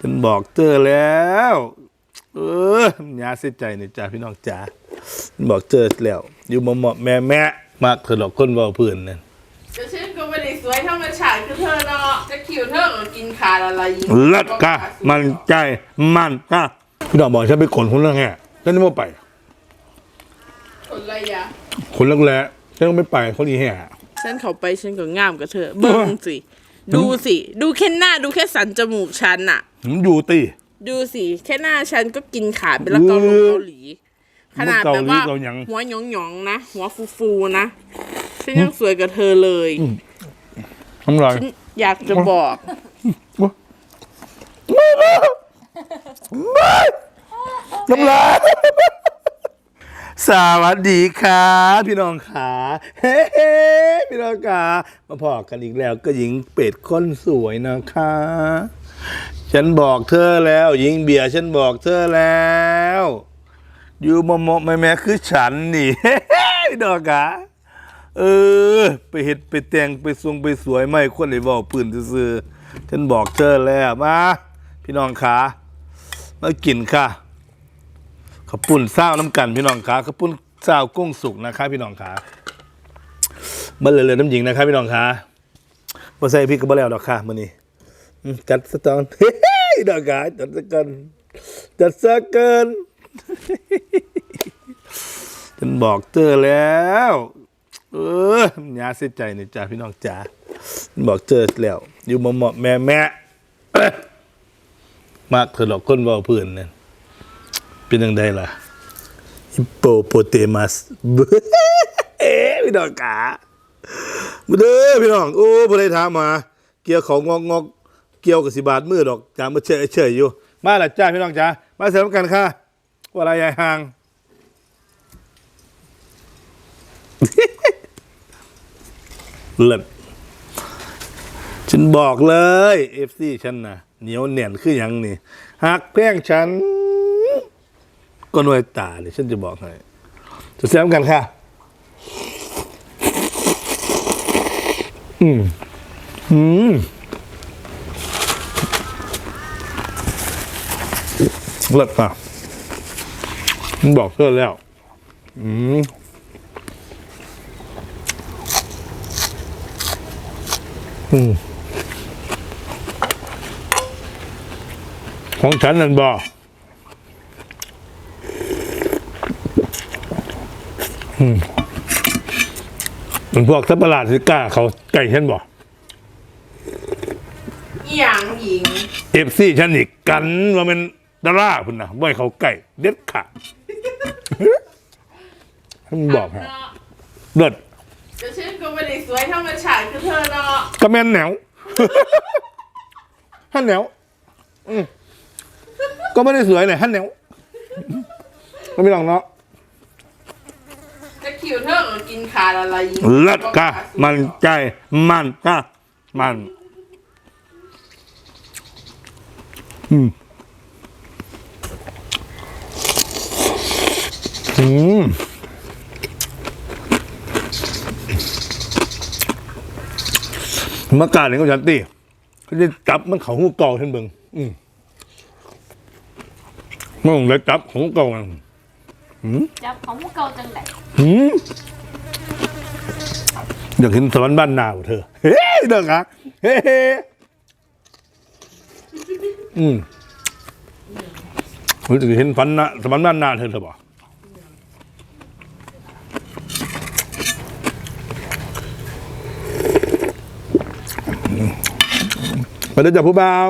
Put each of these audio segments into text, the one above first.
ฉันบอกเธอแล้ว เออยาเสียใจนี่จ้าพี่น้องจ๋าฉันบอกเธอแล้ว อยู่มาเหมาะแม่แม่มากเธอหรอกคนเว่าเพื่อนนั่นแต่ฉันก็ไม่ได้สวยธรรมชาติคือเธอเนาะจะคิวเธอก็กินขาดอะไรอีกเลิศกะมันใจมันกะพี่น้องบอกฉันไปขนคนเรื่องแห่ฉันไม่ไปคนอะไรอะคนแรกแล้ฉันก็ไม่ไปคนอีแห่ฉันเข้าไปฉันก็งามกับเธอเบิ่งสิดูสิ ดูแค่หน้าดูแค่สันจมูกฉันน่ะผม อยู่ตีดูสิแค่หน้าฉันก็กินขาดไปแล้วเกาหลงเกาหลี ขนาดแบบว่าเกาหลีเกาหยังหัวหยองหยองๆนะ หัวฟูฟูๆนะฉันยังสวยกับเธอเลยทำไรฉันอยากจะบอกน้ำลายสวัสดีค่ะพี่น้องขาเฮ้พี่น้องขามาพอกันอีกแล้วก็หญิงเป็ดคนสวยนะคะ ฉันบอกเธอแล้วหญิงเบียร์ฉันบอกเธอแล้วอยู่มอมแม่แม่คือฉันนี่พี่น้องขาเออ ไปเห็ดไปแต่งไปทรงไปสวยไม่คนเลยบอกปืนซื่อฉันบอกเธอแล้วมาพี่น้องขามากินค่ะขาวปุ่นเศร้าน้ำกันพี่น้องขาขาวปุ่นเศร้ากุ้งสุกนะคะพี่น้องขามันเลยเลยน้ำหญิงนะคะพี่น้องขาบ่ใส่พริกก็บ่แล้วดอกค่ะมื้อนี้ จัดสตอนเฮ้ยดอกขายจัดสกันจัดสกินฉันบอกเธอแล้ว เออยาเสียใจนี่จ้าพี่น้องจ๋าฉันบอกเธอแล้ว อยู่มาเหมาะแม่แม่มากเธอหรอกคนเว่าเพื่อนนั่นเป็นยังไงล่ะฮิปโปโปเตมัสเอ๊พี่น้องขามาเด้อพี่น้อง โอ้บ่ได้ถามมา เกี่ยวของงอกงอก เกี่ยวกับสิบาทมือดอกจามาเฉยเฉยอยู่ มาละจ้าพี่น้องจ้ามาเสริมกันค่ะว่าอะไรยายห่างเลิศฉันบอกเลยเอฟซีฉันนะเหนียวแน่นคืออย่างนี่หักแพงฉัน ก็หน่วยตาเลยฉันจะบอกให้จะแซมกันค่ะ อืม อืม เลิศป่ะมันบอกเธอแล้ว อืมอืมของฉันนั่นบอกมันพวกสัตว์ประหลาดสิกล้าเขาไก่ฉันบอกอีหยังหญิง เอฟซีฉันอีกกันว่ามัน ดาราพุ่นนะบ่ให้เขาไก่เด็ดขาดให้มันบอกฮะเนาะเลิศแต่ฉันก็ไม่ได้สวยธรรมชาติคือเธอเนาะกระแมนแหนวฮันแหนวอืมก็ไม่ได้สวยเลยฮันแหนวก็ไม่ลองเนาะจะคิวเธอก็กินขาดอะไรอีกเลิศกะมันใจมันกะมัน อืม อืมมากาเนี่ยก็ฉันตีเขาจะจับมันเขาหูเก่าท่านเบิงอืมมันคงเลยจับของเก่ากันจับของพวกเก่าจังไดหืมอยากเห็นสวรรค์บ้านนาวเธอ เฮ้ยเด้อครับเฮ้อืมผมจะเห็นฝันนะสวรรค์บ้านนาเธอเธอบอก มาเดินจากผู้บ่าว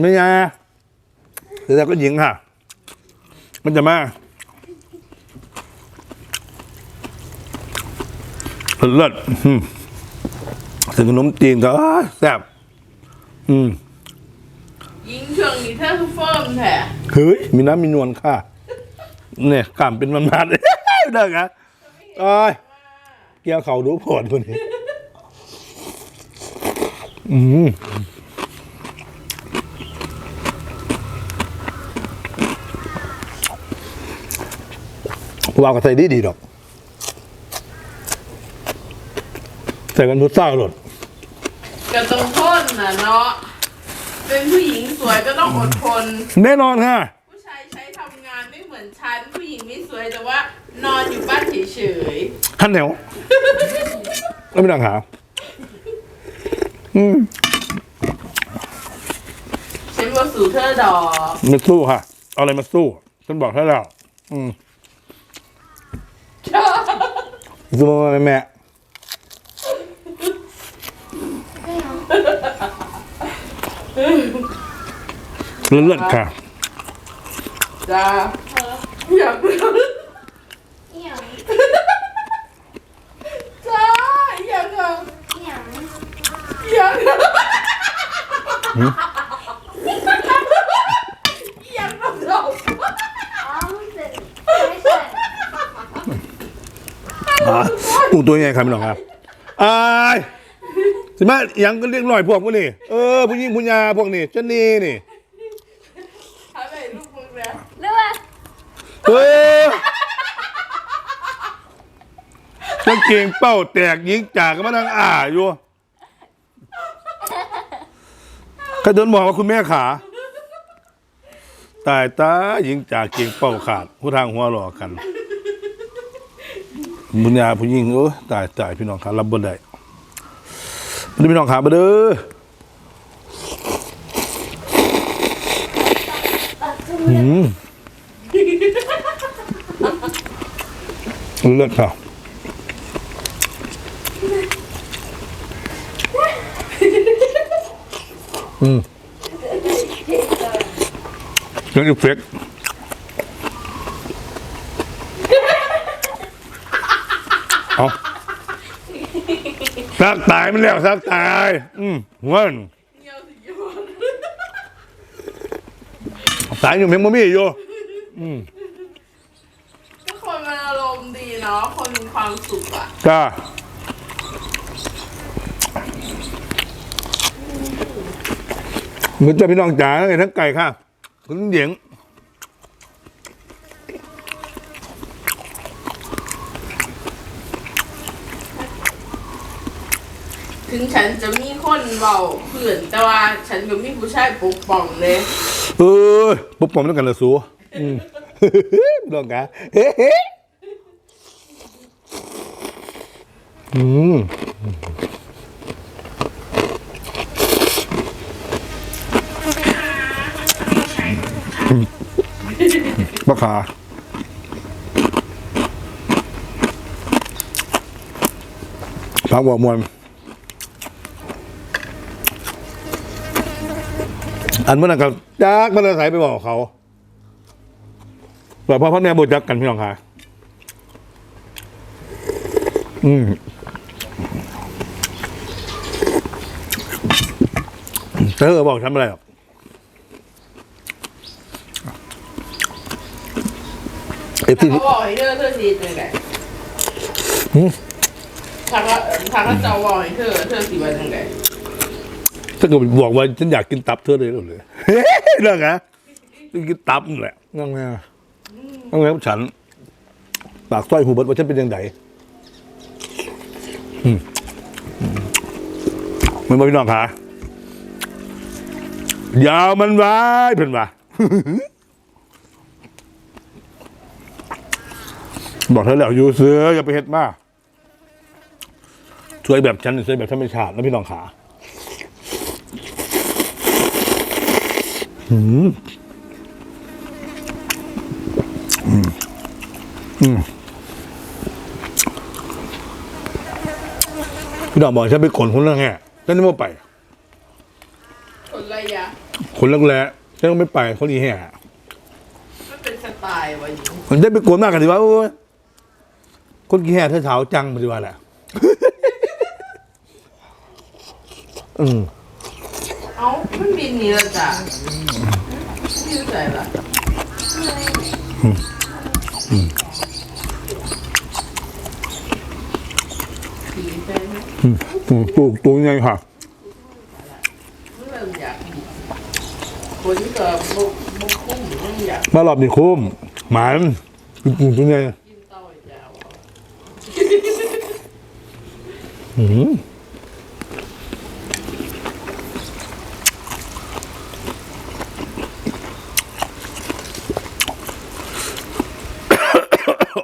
ไม่ไงเดี๋ยวก็หญิงค่ะ มันจะมาเลิศอืมถึงขนมจีนก็อ้าแซ่บอืมหญิงช่วงนี้เธอคือเฟิร์มแท้เฮ้ย มีน้ำมีนวลค่ะ เนี่ยกล้ามเป็นมันมาดเด้อครับโอ้ยเกี่ยวเขาดูผดคนนี้ อืม ว่าวกับใส่ดีดีๆดอก ใส่กันพุทธเศร้าหลดก็ต้องทนน่ะเนาะไปเป็นผู้หญิงสวยก็ต้องอดทน แน่นอนค่ะ ผู้ชายใช้ทำงานไม่เหมือนฉัน ผู้หญิงไม่สวยแต่ว่า นอนอยู่บ้านเฉยท่านแนวแล้วไม่ต้องหา อืมๆฉันว่าสู่เธอดอกไม่สู้ค่ะ เอาอะไรมาสู้ ฉันบอกให้แล้ว อืม สู้มาแม่แม่เลือดค่ะ จ้าอยาก เอี่ยง จ้าอยากอะ เอี่ยง อยากอะอยากทำดอก อ๋อมันเป็นไม่ใช่ อะ ปูตัวใหญ่ครับพี่น้องครับอายสิมายังก็เรียกหน่อยพวกพวกนี้เออผู้หญิงผู้ยาพวกนี้เจนนี่นี่อะไรลูกมึงเนี่ยหรือว่าเออกางเกงเป้าแตกยิงจากก็มานั่งอ่าอยู่ก็เดินบอกว่าคุณแม่ขา ตายตายิงจากเกงเป้าขาดผู้ทางหัวหลอกกัน บุญญาผู้หญิงเออตายตายพี่น้องขารับบนได้ไม่ได้พี่น้องขามาเด้อหืมเลือดค่ะอืมเรื่องเฟเฟก เอาซักตายมันแล้วซักตาย อืมหัวมันเงี้ยวสิโยนตายอยู่เมมโมมี่อยู่ก็คนมันอารมณ์ดีเนาะ คนมีความสุขอะจ้าเหมือนจะพี่น้องจ๋าไงทั้งไก่ค่ะคุณเหยียง ฉันจะมีคนเบาเพื่อนแต่ว่าฉันก็มีผู้ชายปกป้องเลยเออปุ๊บผมต้องกันละสูอืมพี่น้องจ๋าเฮ้เฮ้อืมบักขาพักบอกมวล อันเมื่อนั้นกับจักมันอาศัยไปบอกเขาแต่พ่อพ่อแม่บุจักกันพี่น้องค่ะอืมเธอบอกทำอะไรหรอกเอฟถ้าซีเขาบอกให้เธอเธอดีเลยไงหืม ถ้าเขาถ้าเขาจะบอกให้เธอเธอสิว่าจังไง ถ้าเกิดบอกว่าฉันอยากกินตับเธอเลยเหรอเลยเรื่องนะกินตับนั่นแหละนั่งไงนั่งไงฉันปากสร้อยหูเบิดว่าฉันเป็นยังไงอืมอืมมันบอกพี่น้องค่ะยาวมันไว้เพิ่นว่าบอกเธอแล้วอยู่เสืออย่าไปเฮ็ดมากสวยแบบฉันสวยแบบธรรมชาตินะพี่น้องขา พี่น้องบอกฉันไปขนคนละแง่ฉันไม่ไป คนระยะคนแรกแล้ฉันก็ไม่ไปคนอีแห่มันเป็นสไตล์วะอยู่มันได้ไปกวนมากกันดีว่าโอ้ยคนกี่แห่เธอเท้าจังปฏิวัติแหละ อืมเอ้า มันบินหนี่ละจ้ะนี่ใส่ละผีใช่ไหมอืมตัวตัวยังไงค่ะเริ่มอยากบินคนก็บุกบุกคุ้มเริ่มอยากมารอบนี้คุ้มหมันตัวตัวยังไงกินเต้าอีกแล้ว อืม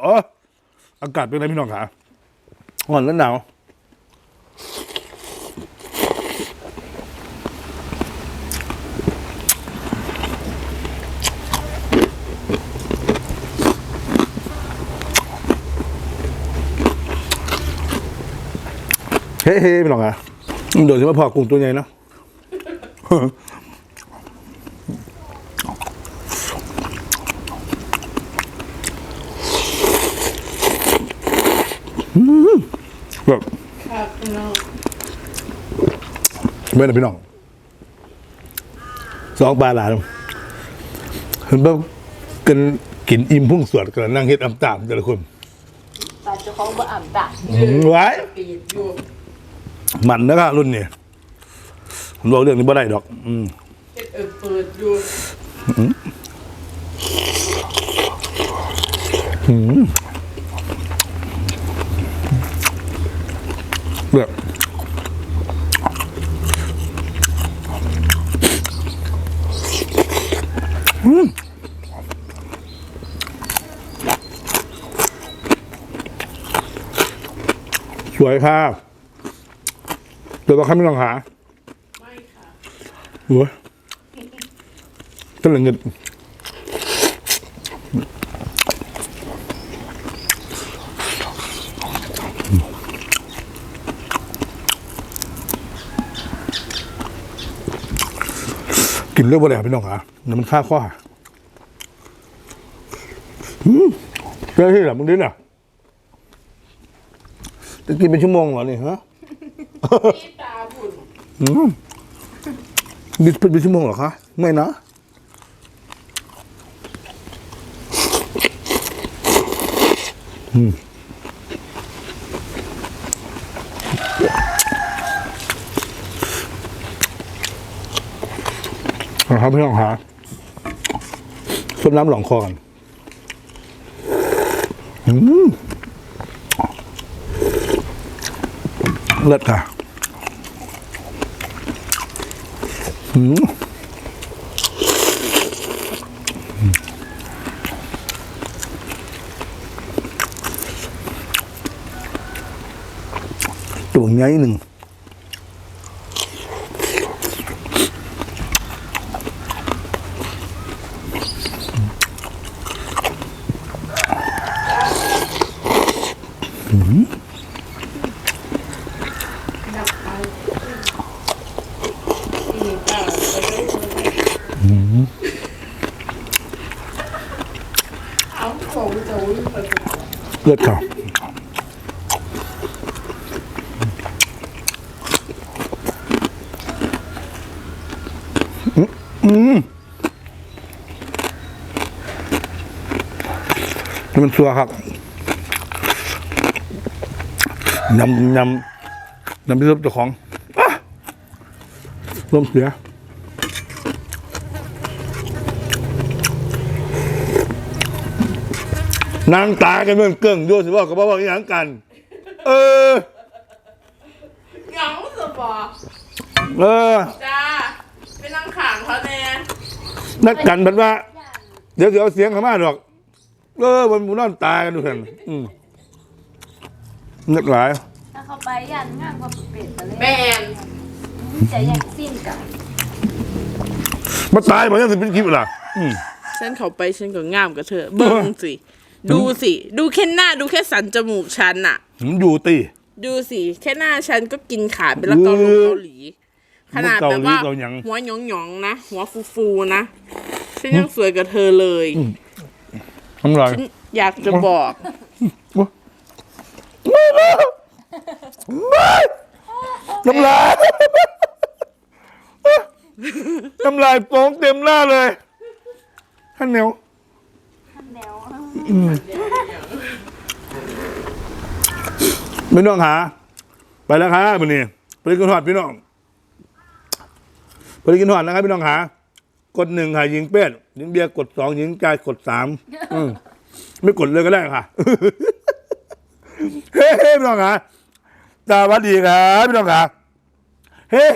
โอ้ อากาศเป็นไงพี่น้องขาอ่อนแล้วหนาวเฮ้เฮพี่น้องขาเดี๋ยวจะมาพอกุ้งตัวใหญ่เนาะ แบบ ครับพี่น้อง ไม่นะพี่น้องสองปลาหลานเห็นแบบกันกินอิ่มพุ่งสวดกันนั่งเฮ็ดอำตามแต่ละคนปลาเจ้าของบ่อ่ำตาไว้ปีดอยู่มันนะครับรุ่นนี้ผมบอกเรื่องนี้บ่ได้ดอก อืมเฮ็ดเอิบเปิดอยู่แบ สวยค่ะเดี๋ยวเราข้ามไม่ลองหาไม่ค่ะหัวตั้งแต่เงิน กินเรื่องบ่ได้พี่น้องค่ะน้ำมันค่าข้อหาอืมเจ้าที่หรอมึงดิ้นอะจะกินเป็นชั่วโมงเหรอเนี่ยฮะพี่ตาบุญอืมบิดเป็นชั่วโมงเหรอคะไม่นะอืม นะครับพี่น้องหาส้มน้ำหลองคอกันเลิศค่ะอืมตัวใหญ่หนึ่งอืม ดับไปนี่ตาไปเลยเอาของจะวิ่งไปกับ เลือ ดค่ะอืมอืมนี่มันซัวครับยำยำยำที่ซุปเจ้าของอ่มเสีย นางตายกันเมืองเกิ่งดูสิว่ากับว่าว่าอย่างกัน เออเหงาสบอเออจ้าไปนั่งขางเขาแน่นักกันแบบว่า เดี๋ยวเดี๋ยวเอาเสียงเขามาหรอก เออวันหมูนอนตายกันดูเถอะอืมนักหลายถ้าเขาไปยันงามกว่าเป็ดไปเลยแมนจะยังสิ้นกันมาตายมายังสิเป็นคลิปล่ะอืมฉันเขาไปฉันก็งามกับเธอ เบิ้งสิ ดูสิ ดูแค่หน้าดูแค่สันจมูกฉันน่ะผมอยู่ตีดูสิ แค่หน้าฉันก็กินขาดไปแล้วเกาหลงเกาหลี ขนาดแบบว่าเกาหลีเกาหยังหัวหยองหยองๆนะ หัวฟูฟูๆนะฉันยังสวยกับเธอเลยทำไรฉันอยากจะบอกน้ำลายน้ำลายโป้งเต็มหน้าเลยท่านเหนียว แล้วไม่ต้องหา ไปแล้วครับวันนี้ไปกินหอดพี่น้องไปกินหอดนะครับพี่น้องหากดหนึ่งค่ะยิงเป็ดยิงเบียร์กดสองยิงใจายกดสามอืมไม่กดเลยก็ได้ค่ะเฮ้พี่น้องหาสวัสดีครับพี่น้องหาเฮ้